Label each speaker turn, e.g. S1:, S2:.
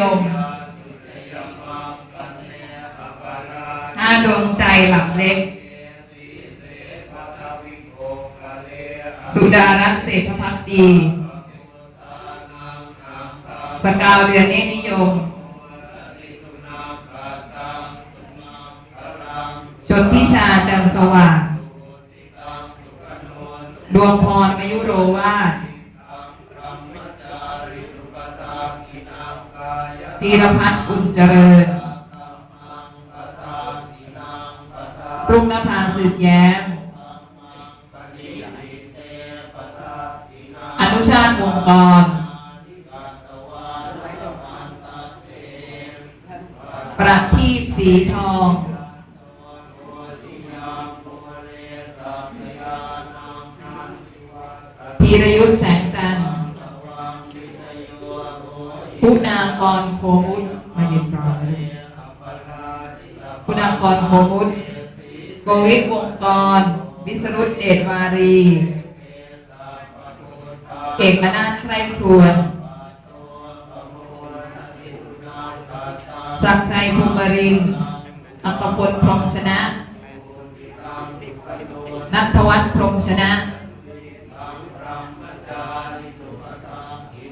S1: ยมห้าดวงใจหลับเล็ก สุดารัตเศรษฐพักดี สกาวเดือนเนนิยม ชนทิชาจันสว่าง ดวงพรมายุโรวาท จีรพัฒน์อุ่นเจริญรุ่งนภาสืบแย้ม อนุชาติวงกร ประทีปสีทอง ธีรยุทธแสง คุณากรโคมุตมาเรียนรอเลยคุณากรโคมุตโกวิทวงกร วิสรุตเดชวารี เอกนาใครครวญสักดิ์ชัยภูมิรินอัปพลพรมชนะนัทวัฒน์พรมชนะ